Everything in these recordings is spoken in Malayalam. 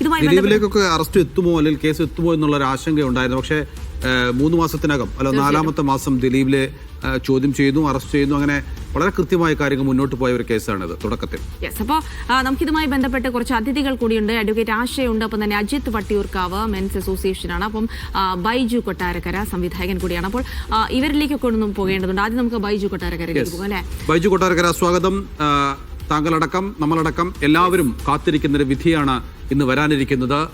ദിലീപിലേക്കൊക്കെ അറസ്റ്റ് എത്തുമോ അല്ലെങ്കിൽ കേസ് എത്തുമോ എന്നുള്ള ഒരു ആശങ്ക ഉണ്ടായിരുന്നു പക്ഷേ മൂന്ന് മാസത്തിനകം അല്ല നാലാമത്തെ മാസം ദിലീപിലെ ചോദ്യം ചെയ്യുന്നു അറസ്റ്റ് ചെയ്യുന്നു. അങ്ങനെ വളരെ കൃത്യമായ കാര്യങ്ങൾ മുന്നോട്ട് പോയ ഒരു കേസാണിത്. തുടക്കത്തിൽ. യെസ് അപ്പോൾ നമുക്കിതുമായി ബന്ധപ്പെട്ട് കുറച്ച് അതിഥികൾ കൂടിയുണ്ട്. അഡ്വക്കേറ്റ് ആശയുണ്ട്. അപ്പം തന്നെ അജിത് വട്ടിയൂർക്കാവ് മെൻസ് അസോസിയേഷനാണ് അപ്പം ബൈജു കൊട്ടാരക്കര സംവിധായകൻ കൂടിയാണ്. അപ്പോൾ ഇവരിലേക്കൊക്കെ ഒന്നും പോകേണ്ടതുണ്ട്. ആദ്യം നമുക്ക് ബൈജു കൊട്ടാരക്കരയിലേക്ക് പോകാം അല്ലേ? ബൈജു കൊട്ടാരക്കര സ്വാഗതം. താങ്കളടക്കം നമ്മളടക്കം എല്ലാവരും കാത്തിരിക്കുന്ന ഒരു വിധിയാണ് ഇന്ന് വരാനിരിക്കുന്നത്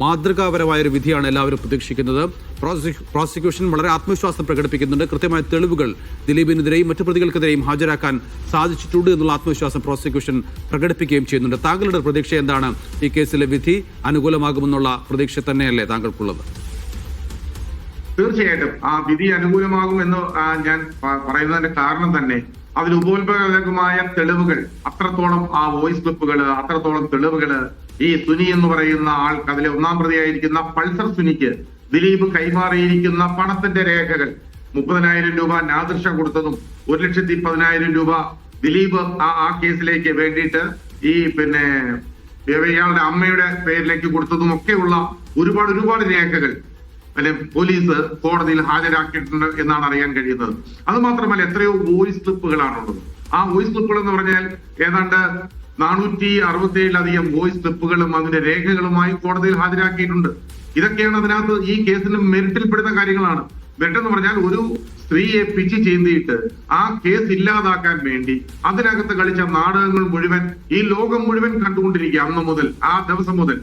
മാതൃകാപരമായൊരു വിധിയാണ് എല്ലാവരും പ്രതീക്ഷിക്കുന്നത്. പ്രോസിക്യൂ- പ്രോസിക്യൂഷൻ വളരെ ആത്മവിശ്വാസം പ്രകടിപ്പിക്കുന്നുണ്ട്. കൃത്യമായ തെളിവുകൾ ദിലീപിനെതിരെയും മറ്റു പ്രതികൾക്കെതിരെയും ഹാജരാക്കാൻ സാധിച്ചിട്ടുണ്ട് എന്നുള്ള ആത്മവിശ്വാസം പ്രോസിക്യൂഷൻ പ്രകടിപ്പിക്കുകയും ചെയ്യുന്നുണ്ട്. താങ്കളുടെ പ്രതീക്ഷ എന്താണ്? ഈ കേസിലെ വിധി അനുകൂലമാകുമെന്നുള്ള പ്രതീക്ഷ തന്നെയല്ലേ താങ്കൾക്കുള്ളത്? തീർച്ചയായിട്ടും ആ വിധി അനുകൂലമാകുമെന്ന് ഞാൻ പറയുന്നതിന്റെ കാരണം തന്നെ അതിൽ ഉപോത്ബലകമായ തെളിവുകൾ അത്രത്തോളം ആ വോയിസ് ക്ലിപ്പുകൾ അത്രത്തോളം തെളിവുകൾ ഈ സുനി എന്ന് പറയുന്ന ആൾക്ക് അതിലെ ഒന്നാം പ്രതിയായിരിക്കുന്ന പൾസർ സുനിക്ക് ദിലീപ് കൈമാറിയിരിക്കുന്ന പണത്തിന്റെ രേഖകൾ. മുപ്പതിനായിരം രൂപ നാദൃഷ കൊടുത്തതും ഒരു ലക്ഷത്തി പതിനായിരം രൂപ ദിലീപ് ആ ആ കേസിലേക്ക് വേണ്ടിയിട്ട് ഈ പിന്നെ ഇയാളുടെ അമ്മയുടെ പേരിലേക്ക് കൊടുത്തതും ഒക്കെയുള്ള ഒരുപാട് ഒരുപാട് രേഖകൾ അല്ലെ പോലീസ് കോടതിയിൽ ഹാജരാക്കിയിട്ടുണ്ട് എന്നാണ് അറിയാൻ കഴിയുന്നത്. അത് മാത്രമല്ല എത്രയോ വോയിസ് ക്ലിപ്പുകളാണുള്ളത്. ആ വോയിസ് ക്ലിപ്പുകൾ എന്ന് പറഞ്ഞാൽ ഏതാണ്ട് നാനൂറ്റി അറുപത്തി ഏഴിലധികം വോയിസ് ക്ലിപ്പുകളും അതിന്റെ രേഖകളുമായി കോടതിയിൽ ഹാജരാക്കിയിട്ടുണ്ട്. ഇതൊക്കെയാണ് അതിനകത്ത് ഈ കേസിന് മെറിറ്റിൽപ്പെടുന്ന കാര്യങ്ങളാണ്. മെറിറ്റ് പറഞ്ഞാൽ ഒരു സ്ത്രീയെ പിച്ച് ചീന്തിയിട്ട് ആ കേസ് ഇല്ലാതാക്കാൻ വേണ്ടി അതിനകത്ത് കളിച്ച നാടകങ്ങൾ മുഴുവൻ ഈ ലോകം മുഴുവൻ കണ്ടുകൊണ്ടിരിക്കുക അന്ന് മുതൽ ആ ദിവസം മുതൽ.